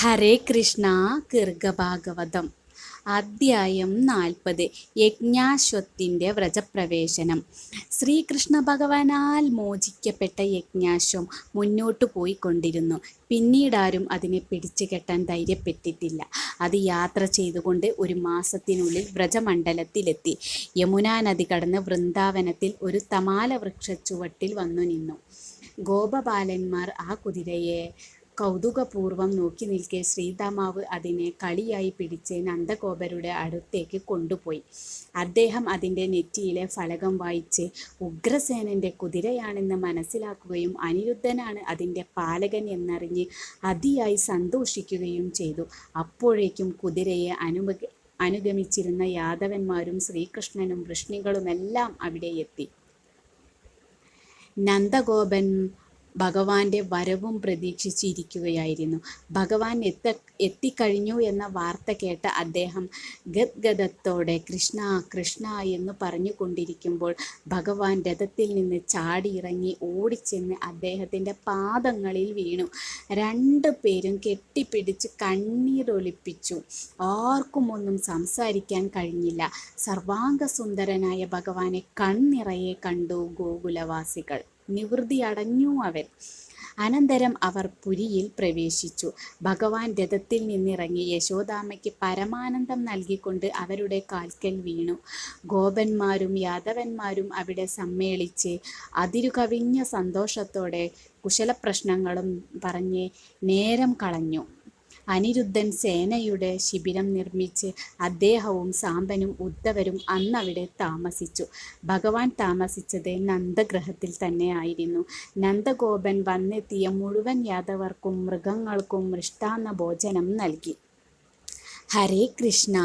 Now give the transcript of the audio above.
ഹരേ കൃഷ്ണ കീർഗഭാഗവതം അദ്ധ്യായം നാൽപ്പത് യജ്ഞാശ്വത്തിന്റെ വ്രജപ്രവേശനം. ശ്രീകൃഷ്ണ ഭഗവാനാൽ മോചിക്കപ്പെട്ട യജ്ഞാശ്വം മുന്നോട്ടു പോയിക്കൊണ്ടിരുന്നു. പിന്നീടാരും അതിനെ പിടിച്ചു കെട്ടാൻ ധൈര്യപ്പെട്ടിട്ടില്ല. അത് യാത്ര ചെയ്തുകൊണ്ട് ഒരു മാസത്തിനുള്ളിൽ വ്രജമണ്ഡലത്തിലെത്തി. യമുനാ നദി കടന്ന് വൃന്ദാവനത്തിൽ ഒരു തമാല വൃക്ഷച്ചുവട്ടിൽ വന്നു നിന്നു. ഗോപബാലന്മാർ ആ കുതിരയെ കൗതുകപൂർവം നോക്കി നിൽക്കെ ശ്രീതാമാവ് അതിനെ കളിയായി പിടിച്ച് നന്ദഗോപരുടെ അടുത്തേക്ക് കൊണ്ടുപോയി. അദ്ദേഹം അതിന്റെ നെറ്റിയിലെ ഫലകം വായിച്ച് ഉഗ്രസേനന്റെ കുതിരയാണെന്ന് മനസ്സിലാക്കുകയും അനിരുദ്ധനാണ് അതിന്റെ പാലകൻ എന്നറിഞ്ഞ് അതിയായി സന്തോഷിക്കുകയും ചെയ്തു. അപ്പോഴേക്കും കുതിരയെ അനുമ അനുഗമിച്ചിരുന്ന യാദവന്മാരും ശ്രീകൃഷ്ണനും വൃഷ്ണികളുമെല്ലാം അവിടെ എത്തി. നന്ദഗോപൻ ഭഗവാന്റെ വരവും പ്രതീക്ഷിച്ചിരിക്കുകയായിരുന്നു. ഭഗവാൻ എത്ത എത്തിക്കഴിഞ്ഞു എന്ന വാർത്ത കേട്ട അദ്ദേഹം ഗദ്ഗദത്തോടെ കൃഷ്ണ കൃഷ്ണ എന്ന് പറഞ്ഞുകൊണ്ടിരിക്കുമ്പോൾ ഭഗവാൻ രഥത്തിൽ നിന്ന് ചാടിയിറങ്ങി ഓടിച്ചെന്ന് അദ്ദേഹത്തിന്റെ പാദങ്ങളിൽ വീണു. രണ്ടു പേരും കെട്ടിപ്പിടിച്ച് കണ്ണീരൊലിപ്പിച്ചു. ആർക്കുമൊന്നും സംസാരിക്കാൻ കഴിഞ്ഞില്ല. സർവാംഗസുന്ദരനായ ഭഗവാനെ കണ്ണിറയെ കണ്ടു ഗോകുലവാസികൾ. നിവൃത്തി അടഞ്ഞു അവൻ. അനന്തരം അവർ പുരിയിൽ പ്രവേശിച്ചു. ഭഗവാൻ രഥത്തിൽ നിന്നിറങ്ങി യശോദാമയ്ക്ക് പരമാനന്ദം നൽകിക്കൊണ്ട് അവരുടെ കാൽക്കൽ വീണു. ഗോപന്മാരും യാദവന്മാരും അവിടെ സമ്മേളിച്ച് അതിരുകവിഞ്ഞ സന്തോഷത്തോടെ കുശലപ്രശ്നങ്ങളും പറഞ്ഞ് നേരം കളഞ്ഞു. അനിരുദ്ധൻ സേനയുടെ ശിബിരം നിർമ്മിച്ച് അദ്ദേഹവും സാമ്പനും ഉദ്ധവരും അന്നവിടെ താമസിച്ചു. ഭഗവാൻ താമസിച്ചത് നന്ദഗ്രഹത്തിൽ തന്നെയായിരുന്നു. നന്ദഗോപൻ വന്നെത്തിയ മുഴുവൻ യാദവർക്കും മൃഗങ്ങൾക്കും മൃഷ്ടാന്ന ഭോജനം നൽകി. ഹരേ കൃഷ്ണ.